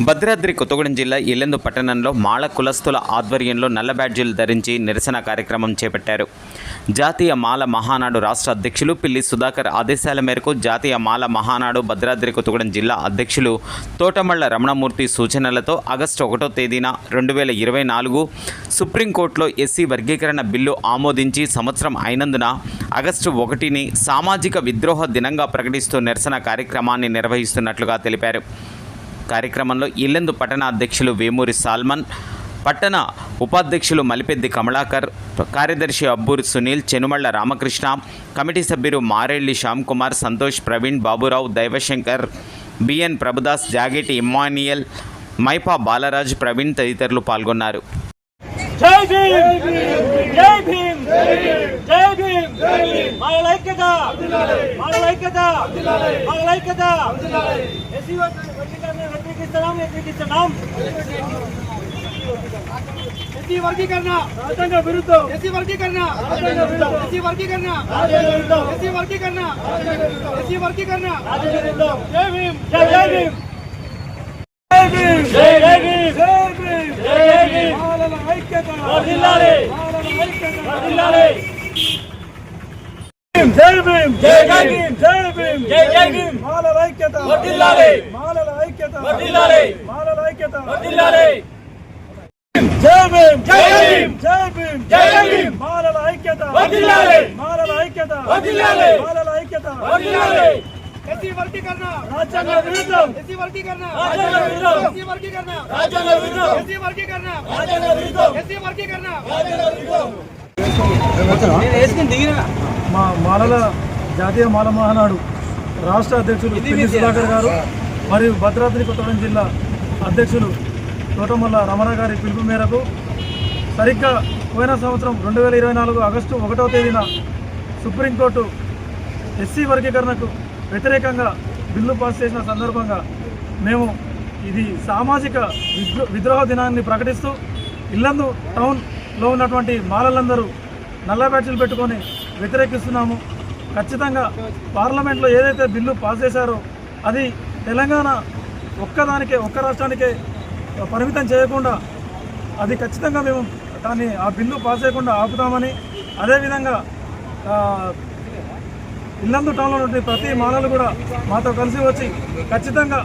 భద్రాద్రి కొత్తగూడెం జిల్లా ఇల్లెందు పట్టణంలో మాళ కులస్తుల ఆధ్వర్యంలో నల్ల బ్యాడ్జీలు ధరించి నిరసన కార్యక్రమం చేపట్టారు. జాతీయ మాల మహానాడు రాష్ట్ర అధ్యక్షులు పిల్లి సుధాకర్ ఆదేశాల మేరకు జాతీయ మాల మహానాడు భద్రాద్రి కొత్తగూడెం జిల్లా అధ్యక్షులు తోటమళ్ళ రమణమూర్తి సూచనలతో ఆగస్టు ఒకటో తేదీన రెండు వేల ఇరవై నాలుగు సుప్రీంకోర్టులో ఎస్సీ వర్గీకరణ బిల్లు ఆమోదించి సంవత్సరం అయినందున ఆగస్టు ఒకటిని సామాజిక విద్రోహ దినంగా ప్రకటిస్తూ నిరసన కార్యక్రమాన్ని నిర్వహిస్తున్నట్లుగా తెలిపారు. కార్యక్రమంలో ఇల్లెందు పట్టణ అధ్యక్షులు వేమూరి సాల్మన్ పట్టణ ఉపాధ్యక్షులు మలిపెద్ది కమలాకర్ కార్యదర్శి అబ్బూరి సునీల్ చెనుమళ్ళ రామకృష్ణ కమిటీ సభ్యులు మారేళ్ళి శ్యామ్ కుమార్ సంతోష్ ప్రవీణ్ బాబురావు దైవశంకర్ బిఎన్ ప్రభుదాస్ జాగేటి ఇమ్మానియల్ మైపా బాలరాజ్ ప్రవీణ్ తదితరులు పాల్గొన్నారు. జై భీమ్! జై భీమ్! జై భీమ్! మన ఐక్యత! మన ఐక్యత! మన ఐక్యత! ఎస్సీ వర్గీకరణ వ్యతిరేకిస్తున్నాం వ్యతిరేకిస్తున్నాం ఎస్సీ వర్గీకరణ రాజ్యాంగ విరుద్ధం ఎస్సీ వర్గీకరణ రాజ్యాంగ విరుద్ధం ఎస్సీ వర్గీకరణ రాజ్యాంగ విరుద్ధం ఎస్సీ వర్గీకరణ రాజ్యాంగ విరుద్ధం ఎస్సీ వర్గీకరణ రాజ్యాంగ విరుద్ధం జై భీమ్ జై జై భీమ్ జై భీమ్ జై జై భీమ్ జై భీమ్ జై జై భీమ్ మాలల ఐక్యత వర్ధిల్లాలి మాలల ఐక్యత వర్ధిల్లాలి జై భీమ్ జై జై భీమ్ జై భీమ్ జై జై భీమ్ మాలల ఐక్యత వర్ధిల్లాలి మాలల ఐక్యత. మాలల ఐక్యత. వర్ధిల్లాలి జై భీమ్. జై భీమ్. జై భీమ్. జై భీమ్. మాలల ఐక్యత. వర్ధిల్లాలి మాలల ఐక్యత. వర్ధిల్లాలి మాలల ఐక్యత. వర్ధిల్లాలి ఎస్సీ వర్గీకరణ. రాజ్యాంగ విరుద్ధం. ఎస్సీ వర్గీకరణ. రాజ్యాంగ విరుద్ధం. ఎస్సీ వర్గీకరణ. రాజ్యాంగ విరుద్ధం. ఎస్సీ వర్గీకరణ. రాజ్యాంగ విరుద్ధం. ఎస్సీ వర్గీకరణ. రాజ్యాంగ విరుద్ధం. మా మాలల జాతీయ మాల మహానాడు రాష్ట్ర అధ్యక్షులు పిల్లి సుధాకర్ గారు. మరియు భద్రాద్రి కొత్తగూడెం జిల్లా అధ్యక్షులు తోటమల్ల రమణ గారి పిలుపు మేరకు సరిగ్గా పోయిన సంవత్సరం రెండు వేల ఇరవై నాలుగు ఆగస్టు ఒకటవ తేదీన సుప్రీంకోర్టు ఎస్సీ వర్గీకరణకు వ్యతిరేకంగా బిల్లు పాస్ చేసిన సందర్భంగా మేము ఇది సామాజిక విద్రోహ దినాన్ని ప్రకటిస్తూ ఇల్లందు టౌన్లో ఉన్నటువంటి మాలలందరూ నల్ల బ్యాచ్లు పెట్టుకొని వ్యతిరేకిస్తున్నాము. ఖచ్చితంగా పార్లమెంట్లో ఏదైతే బిల్లు పాస్ చేశారో అది తెలంగాణ ఒక్కదానికే ఒక్క రాష్ట్రానికే పరిమితం చేయకుండా అది ఖచ్చితంగా మేము దాన్ని ఆ బిల్లు పాస్ చేయకుండా ఆపుతామని అదేవిధంగా ఇల్లందు టౌన్లో ఉన్న ప్రతి మాలలు కూడా మాతో కలిసి వచ్చి ఖచ్చితంగా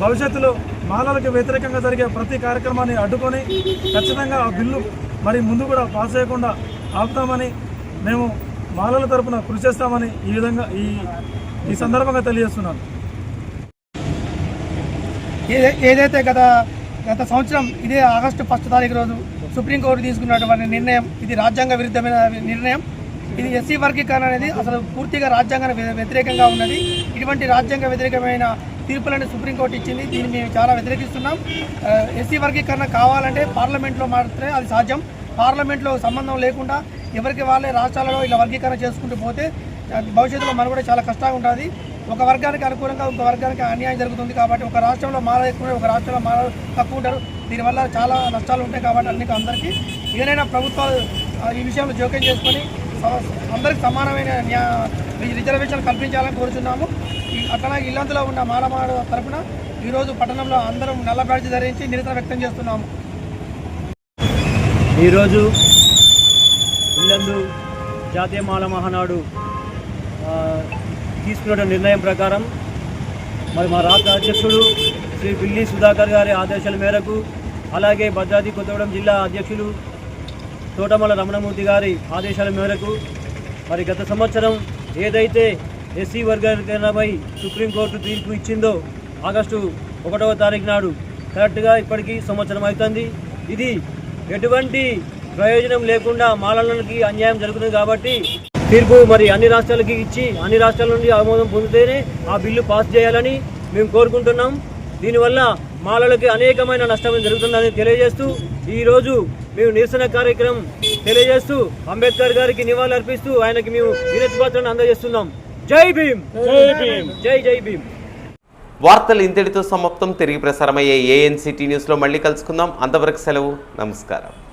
భవిష్యత్తులో మాలలకు వ్యతిరేకంగా జరిగే ప్రతి కార్యక్రమాన్ని అడ్డుకొని ఖచ్చితంగా ఆ బిల్లు మరి ముందు కూడా పాస్ చేయకుండా ఆపుతామని మేము మాలల తరపున కృషి చేస్తామని ఈ విధంగా ఈ ఈ సందర్భంగా తెలియజేస్తున్నాను. ఏదైతే గత గత సంవత్సరం ఇదే ఆగస్టు ఫస్ట్ తారీఖు రోజు సుప్రీంకోర్టు తీసుకున్నటువంటి నిర్ణయం ఇది రాజ్యాంగ విరుద్ధమైన నిర్ణయం. ఇది ఎస్సీ వర్గీకరణ అనేది అసలు పూర్తిగా రాజ్యాంగానికి వ్యతిరేకంగా ఉన్నది. ఇటువంటి రాజ్యాంగ వ్యతిరేకమైన తీర్పులను సుప్రీంకోర్టు ఇచ్చింది. దీన్ని మేము చాలా వ్యతిరేకిస్తున్నాం. ఎస్సీ వర్గీకరణ కావాలంటే పార్లమెంట్లో మాత్రమే అది సాధ్యం. పార్లమెంట్లో సంబంధం లేకుండా ఎవరికి వాళ్ళే రాష్ట్రాలలో ఇలా వర్గీకరణ చేసుకుంటూ పోతే భవిష్యత్తులో మనకు కూడా చాలా కష్టంగా ఉంటుంది. ఒక వర్గానికి అనుకూలంగా ఒక వర్గానికి అన్యాయం జరుగుతుంది కాబట్టి ఒక రాష్ట్రంలో మాల ఎక్కువ ఒక రాష్ట్రంలో మాల తక్కువ ఉంటారు దీనివల్ల చాలా నష్టాలు ఉంటాయి కాబట్టి అన్ని అందరికీ ఏదైనా ప్రభుత్వాలు ఈ విషయంలో జోక్యం చేసుకొని అందరికి సమానమైన న్యా రిజర్వేషన్ కల్పించాలని కోరుచున్నాము. అక్కడ ఇల్లంతలో ఇల్లందులో ఉన్న మాలమాడ తరపున ఈరోజు పట్టణంలో అందరం నల్ల బ్యాడ్జి ధరించి నిరసన వ్యక్తం చేస్తున్నాము. ఈరోజు ఇల్లందు జాతీయ మాల మహానాడు తీసుకున్న నిర్ణయం ప్రకారం మరి మా రాష్ట్ర అధ్యక్షుడు శ్రీ పిల్లి సుధాకర్ గారి ఆదేశాల మేరకు అలాగే భద్రాద్రి కొత్తగూడెం జిల్లా అధ్యక్షులు తోటమల రమణమూర్తి గారి ఆదేశాల మేరకు మరి గత సంవత్సరం ఏదైతే ఎస్సీ వర్గీకరణపై సుప్రీంకోర్టు తీర్పు ఇచ్చిందో ఆగస్టు ఒకటవ తారీఖు నాడు కరెక్ట్గా ఇప్పటికీ సంవత్సరం అవుతుంది ఇది ఎటువంటి ప్రయోజనం లేకుండా మాలలకి అన్యాయం జరుగుతుంది కాబట్టి తీర్పు మరి అన్ని రాష్ట్రాలకి ఇచ్చి అన్ని రాష్ట్రాల నుండి ఆమోదం పొందితేనే ఆ బిల్లు పాస్ చేయాలని మేము కోరుకుంటున్నాం. దీనివల్ల మాలలకి అనేకమైన నష్టం జరుగుతుందని తెలియజేస్తూ ఈరోజు మేము నిరసన కార్యక్రమం తెలియజేస్తూ అంబేద్కర్ గారికి నివాళులు అర్పిస్తూ ఆయనకి మేము వినతి పత్రాన్ని అందజేస్తున్నాం. జై భీమ్! జై భీమ్! జై జై భీమ్! వార్తలు ఇంతటితో సమాప్తం. తిరిగి ప్రసారమయ్యే ఏఎన్సిటీ న్యూస్లో మళ్ళీ కలుసుకుందాం. అంతవరకు సెలవు. నమస్కారం.